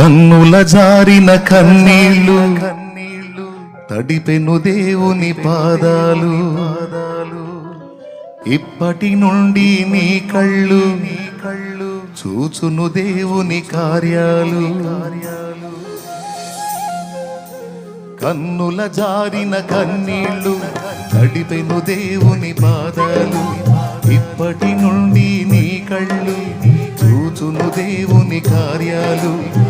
కన్నుల జారిన కన్నీళ్ళు కన్నీళ్ళు తడిపెను దేవుని పాదాలు. పాదాలు. ఇప్పటి నుండి నీ కళ్ళు నీ కళ్ళు చూచును దేవుని కార్యాలు. కన్నుల జారిన కన్నీళ్ళు తడిపెను దేవుని పాదాలు. ఇప్పటి నుండి నీ కళ్ళు చూచును దేవుని కార్యాలు.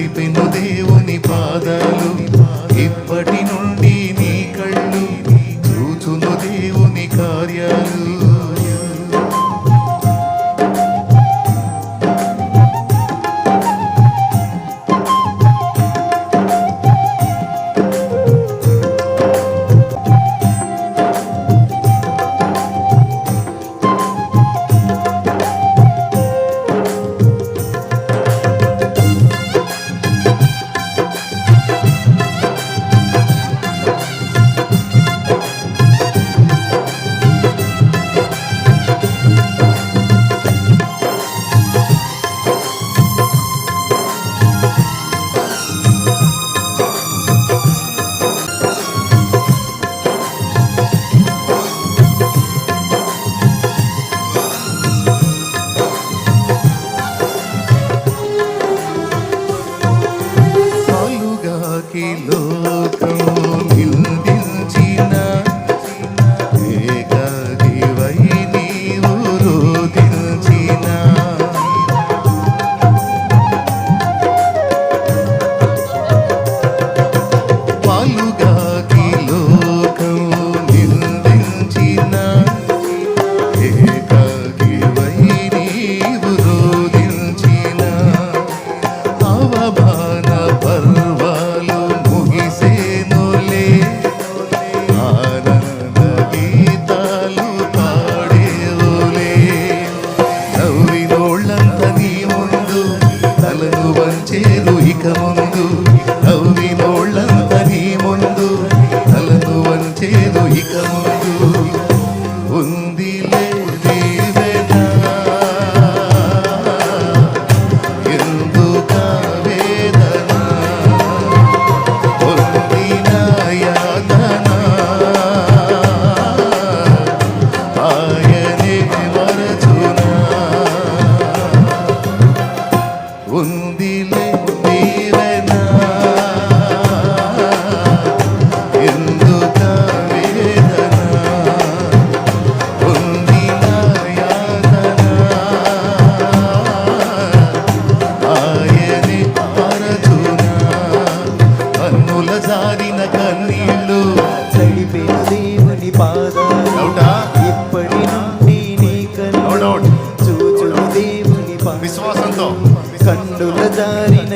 నడిపెను దేవుని పాదాలు. ఇప్పటి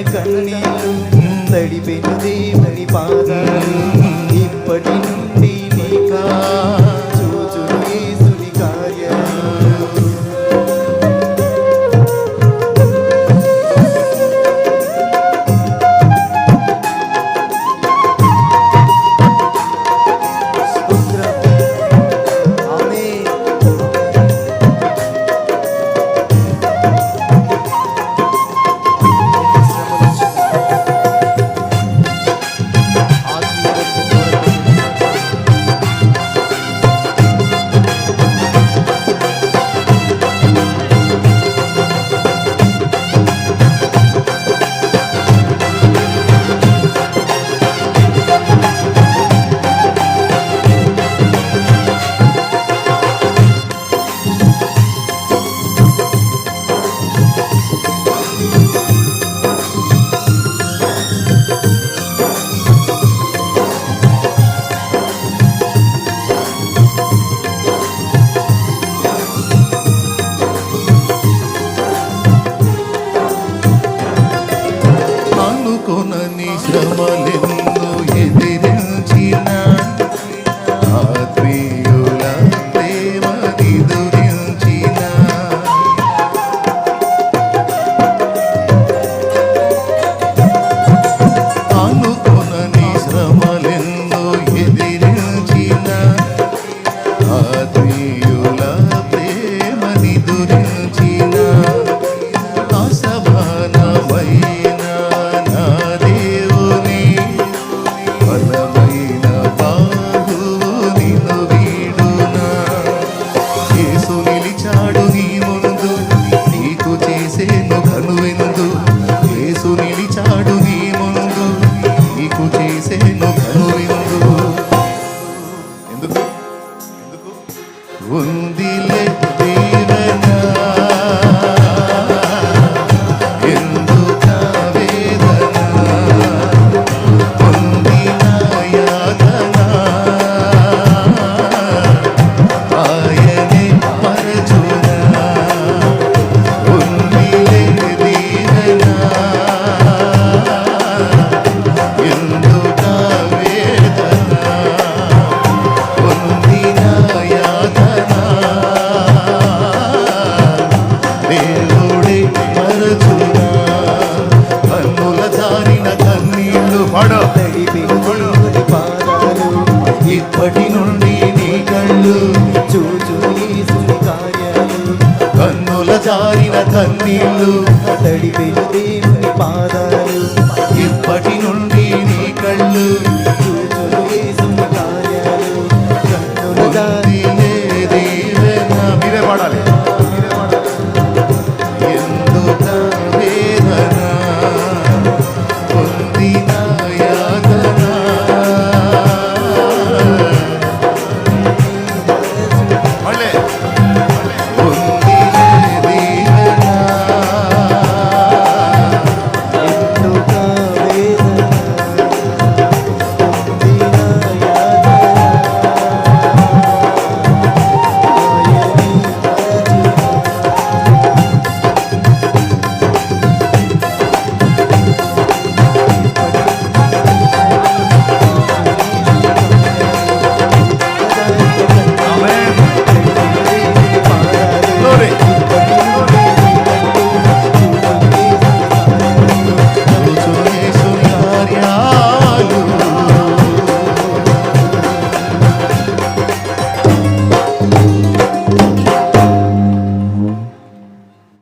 கண்ணீலும் தடிப்பேன் కొనని శ్రమలే నీళ్ళు తడిపిన పెట్టి పాదాలు. ఇప్పటి నుండి నీ కళ్ళు చూచులు కార్యాలు కన్నులు దాని పాడాలి.